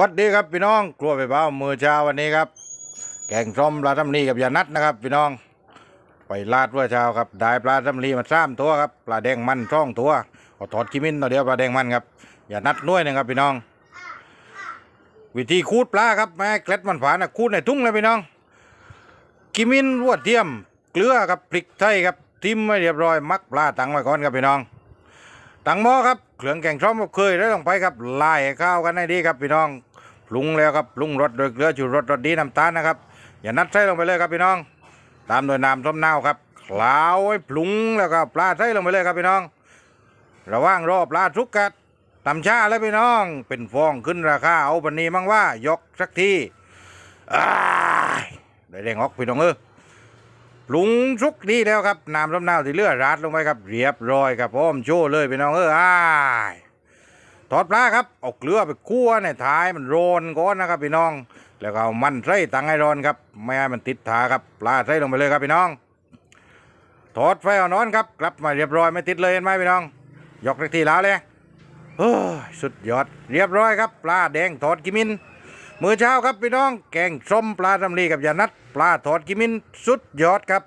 วัดดีครับพี่น้องกลัวไปเบ้ามือเช้าวันนี้ครับ แกงส้มปลาทำลีกับยานัดนะครับ พี่น้อง ไปลาดเมื่อเช้าครับได้ปลาทำลีมาสามตัวครับปลาแดงมันช่องตัวเอาถอดกิมินตัวเดียวปลาแดงมันครับยานัดน้วยนึงครับพี่น้อง วิธีคูดปลาครับแม่เกล็ดมันฝานะคูดในทุ่งเลยพี่น้อง กิมินรวดเทียม เกลือครับพริกไทยครับทิมไว้เรียบร้อยมักปลาตังไว้ก่อนครับพี่น้อง ตังหม้อครับเครื่องแกงส้อมก็เคยได้ลงไปครับลายข้าวกันให้ดีครับพี่น้องปรุงแล้วครับปรุงรสโดยเกลือชูรสรสดีน้ำตาลนะครับอย่านัดใส่ลงไปเลยครับพี่น้อง ตามโดยน้ำส้มนาวครับคลาวให้ปรุงแล้วก็ปลาใส่ลงไปเลยครับพี่น้อง ระว่างรอปลาทุกกัดตำชาแล้วพี่น้อง เป็นฟองขึ้นราคาเอาบันนี้มั่งว่ายกสักทีได้แรงออกพี่น้องเออ ปรุงสุกดีแล้วครับน้ำลำนาวที่เลือราดลงไปครับ เรียบร้อยครับพร้อมโชว์เลยพี่น้องเอออ้ายทอดปลาครับเอาเกลือไปคั่วในท้ายมันโรนก่อนนะครับพี่น้อง แล้วก็เอามันใส่ตังให้ร้อนครับ ไม่ให้มันติดถาครับปลาใส่ลงไปเลยครับพี่น้องทอดไฟเอานอนครับกลับมาเรียบร้อยไม่ติดเลยเห็นไหมพี่น้องยกทักทีแล้วเลยโอ้ยสุดยอด เรียบร้อยครับ ปลาแดงทอดกิมิน มื้อเช้าครับพี่น้องแกงส้มปลาตำลีกับยานัดปลาทอดกิมินสุดยอดครับ